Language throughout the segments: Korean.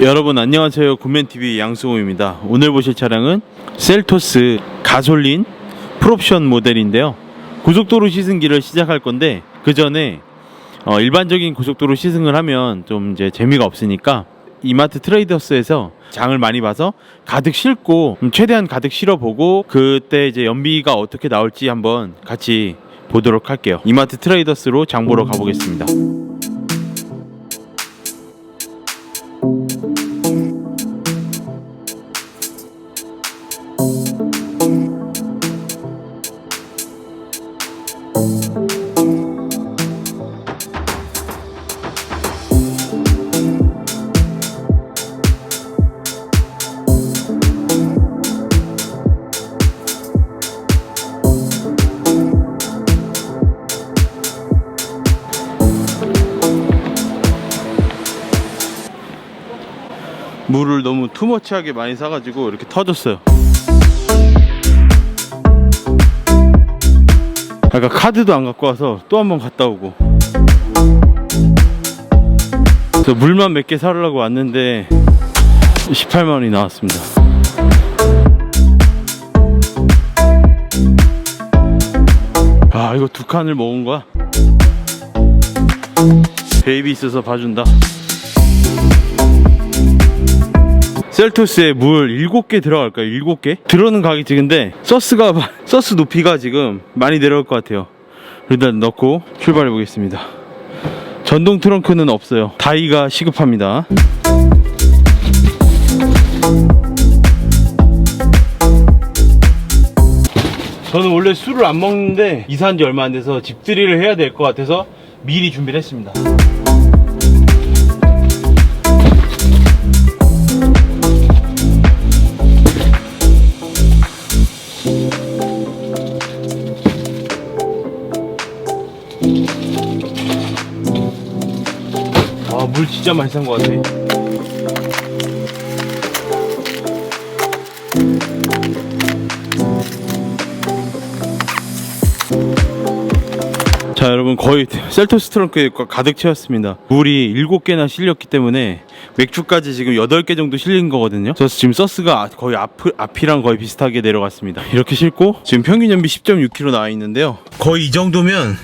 여러분 안녕하세요. 굿맨TV 양승호입니다. 오늘 보실 차량은 셀토스 가솔린 풀옵션 모델인데요. 고속도로 시승기를 시작할 건데 그 전에 어, 일반적인 고속도로 시승을 하면 좀 이제 재미가 없으니까 이마트 트레이더스에서 장을 많이 봐서 가득 싣고 음, 최대한 가득 실어보고 그때 이제 연비가 어떻게 나올지 한번 같이 보도록 할게요. 이마트 트레이더스로 장 보러 가보겠습니다 물을 너무 투머치하게 많이 사가지고 이렇게 터졌어요. 아까 카드도 안 갖고 와서 또 한 번 갔다 오고. 저 물만 몇 개 사려고 왔는데 18만 원이 나왔습니다. 아 이거 두 칸을 먹은 거야? 베이비 있어서 봐준다. 셀토스에 물 7개 들어갈까요? 7개? 들어오는 가격이 근데 서스가 서스 높이가 지금 많이 내려올 것 같아요. 일단 넣고 출발해 보겠습니다. 전동 트렁크는 없어요. 다이가 시급합니다. 저는 원래 술을 안 먹는데 이사한 지 얼마 안 돼서 집들이를 해야 될 것 같아서 미리 준비를 했습니다. 진짜 많이 산 것 같아. 자, 여러분 거의 셀토스 트렁크에 가득 채웠습니다. 물이 7개나 실렸기 때문에 맥주까지 지금 8개 정도 실린 거거든요. 그래서 지금 서스가 거의 앞, 앞이랑 거의 비슷하게 내려갔습니다. 이렇게 싣고 지금 평균 연비 10.6km 나와 있는데요. 거의 이 정도면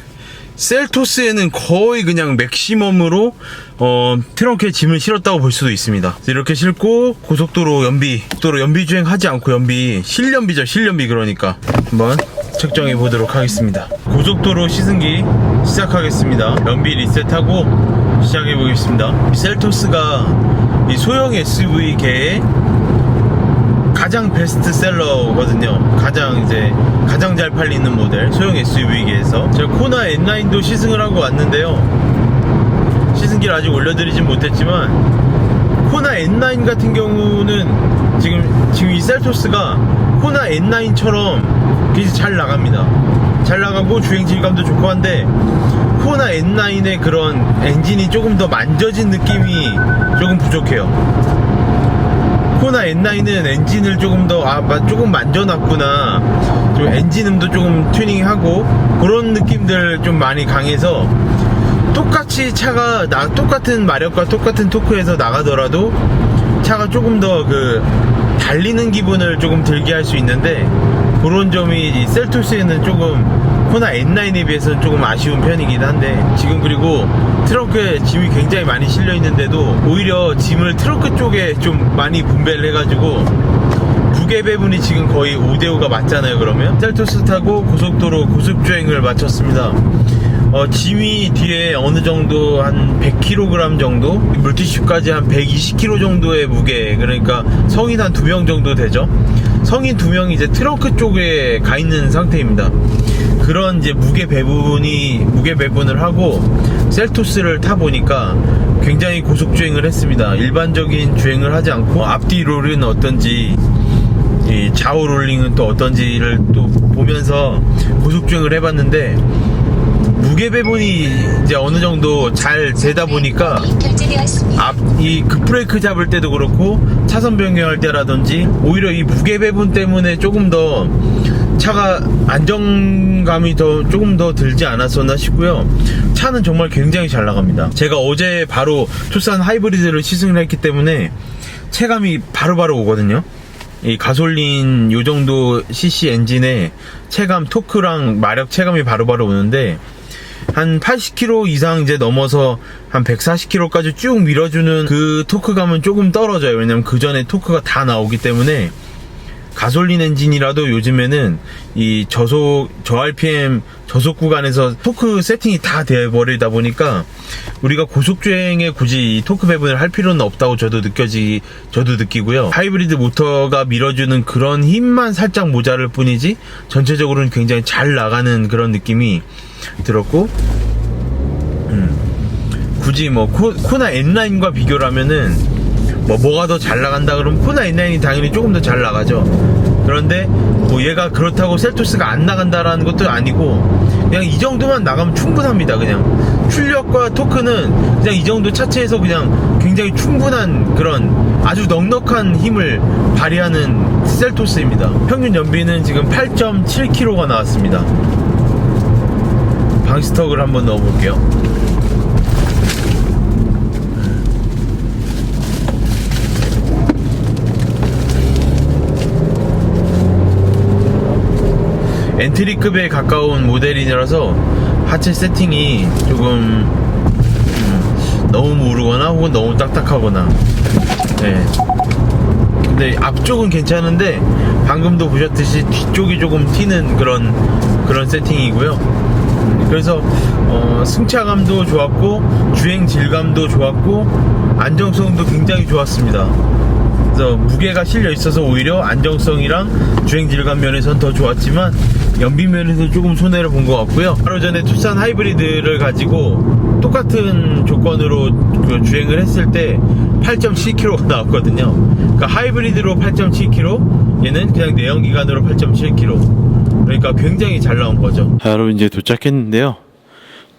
셀토스에는 거의 그냥 맥시멈으로 어, 트렁크에 짐을 실었다고 볼 수도 있습니다. 이렇게 싣고 고속도로 연비, 고속도로 연비 주행 하지 않고 연비, 실연비죠, 실연비 그러니까 한번 측정해 보도록 하겠습니다. 고속도로 시승기 시작하겠습니다. 연비 리셋하고 시작해 보겠습니다. 셀토스가 이 소형 SUV계의 가장 베스트셀러거든요. 가장 이제 가장 잘 팔리는 모델 소형 SUV계에서 제가 코나 N9도 시승을 하고 왔는데요. 시승기를 아직 올려드리진 못했지만 코나 N9 같은 경우는 지금 지금 이 셀토스가 코나 N9처럼 굉장히 잘 나갑니다. 잘 나가고 주행 질감도 좋고 한데 코나 N9의 그런 엔진이 조금 더 만져진 느낌이 조금 부족해요. 코나 N9은 엔진을 조금 더, 아, 마- 조금 만져놨구나. 좀 엔진음도 조금 튜닝하고, 그런 느낌들 좀 많이 강해서, 똑같이 차가, 나, 똑같은 마력과 똑같은 토크에서 나가더라도, 차가 조금 더 그, 달리는 기분을 조금 들게 할 수 있는데, 그런 점이 이 셀토스에는 조금 코나 N9에 비해서는 조금 아쉬운 편이긴 한데 지금 그리고 트렁크에 짐이 굉장히 많이 실려 있는데도 오히려 짐을 트렁크 쪽에 좀 많이 분배를 해가지고 무게 배분이 지금 거의 5대5가 맞잖아요 그러면. 셀토스 타고 고속도로 고속주행을 마쳤습니다. 어, 짐이 뒤에 어느 정도 한 100kg 정도 물티슈까지 한 120kg 정도의 무게 그러니까 성인 한 두 명 정도 되죠. 성인 두 명이 이제 트렁크 쪽에 가 있는 상태입니다 그런 이제 무게 배분이 무게 배분을 하고 셀토스를 타 보니까 굉장히 고속 주행을 했습니다 일반적인 주행을 하지 않고 앞뒤 롤은 어떤지 이 좌우 롤링은 또 어떤지를 또 보면서 고속 주행을 해봤는데 무게 배분이 이제 어느 정도 잘 되다 보니까 결제되었습니다. 앞이 급브레이크 잡을 때도 그렇고 차선 변경할 때라든지 오히려 이 무게 배분 때문에 조금 더 차가 안정감이 더 조금 더 들지 않았었나 싶고요. 차는 정말 굉장히 잘 나갑니다. 제가 어제 바로 투싼 하이브리드를 시승을 했기 때문에 체감이 바로바로 오거든요. 이 가솔린 요 정도 cc 엔진에 체감 토크랑 마력 체감이 바로 바로 오는데 한 80km 이상 이제 넘어서 한 140km까지 쭉 밀어주는 그 토크감은 조금 떨어져요. 왜냐면 그 전에 토크가 다 나오기 때문에 가솔린 엔진이라도 요즘에는 이 저속 저 RPM 저속 구간에서 토크 세팅이 다 돼버리다 보니까 우리가 고속 주행에 굳이 이 토크 배분을 할 필요는 없다고 저도 느껴지 저도 느끼고요. 하이브리드 모터가 밀어주는 그런 힘만 살짝 모자랄 뿐이지 전체적으로는 굉장히 잘 나가는 그런 느낌이 들었고 음, 굳이 뭐 코, 코나 N9과 비교를 하면은 뭐 뭐가 더 잘 나간다 그러면 코나 N9이 당연히 조금 더 잘 나가죠. 그런데 뭐 얘가 그렇다고 셀토스가 안 나간다라는 것도 아니고 그냥 이 정도만 나가면 충분합니다. 그냥 출력과 토크는 그냥 이 정도 차체에서 그냥 굉장히 충분한 그런 아주 넉넉한 힘을 발휘하는 셀토스입니다. 평균 연비는 지금 8.7km가 나왔습니다. 방스턱을 한번 넣어볼게요. 엔트리급에 가까운 모델이라서 하체 세팅이 조금 음, 너무 무르거나 혹은 너무 딱딱하거나 네. 근데 앞쪽은 괜찮은데 방금도 보셨듯이 뒤쪽이 조금 튀는 그런 그런 세팅이고요. 그래서 어, 승차감도 좋았고 주행 질감도 좋았고 안정성도 굉장히 좋았습니다. 그래서 무게가 실려 있어서 오히려 안정성이랑 주행 질감 면에선 더 좋았지만 연비 면에서 조금 손해를 본 것 같고요. 바로 전에 투싼 하이브리드를 가지고 똑같은 조건으로 그 주행을 했을 때 8.7km가 나왔거든요. 그러니까 하이브리드로 8.7km, 얘는 그냥 내연기관으로 8.7km. 그러니까 굉장히 잘 나온 거죠. 자, 여러분 이제 도착했는데요.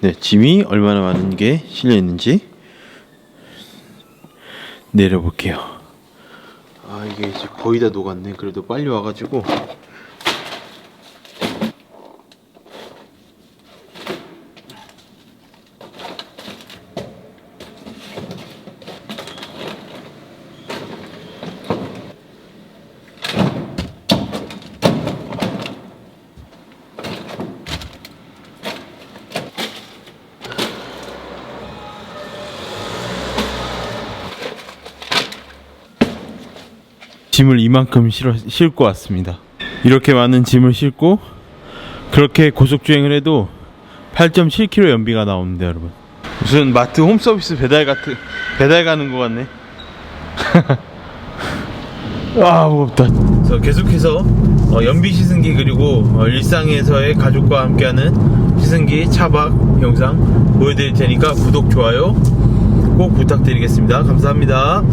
네, 짐이 얼마나 많은 게 실려 있는지 내려볼게요. 아 이게 이제 거의 다 녹았네. 그래도 빨리 와가지고 짐을 이만큼 실어, 싣고 왔습니다. 이렇게 많은 짐을 싣고 그렇게 고속 주행을 해도 8.7km 연비가 나옵니다, 여러분. 무슨 마트 홈 서비스 배달 같은 배달 가는 것 같네. 아 무겁다. 그래서 계속해서 어, 연비 시승기 그리고 어, 일상에서의 가족과 함께하는 시승기 차박 영상 보여드릴 테니까 구독 좋아요 꼭 부탁드리겠습니다. 감사합니다.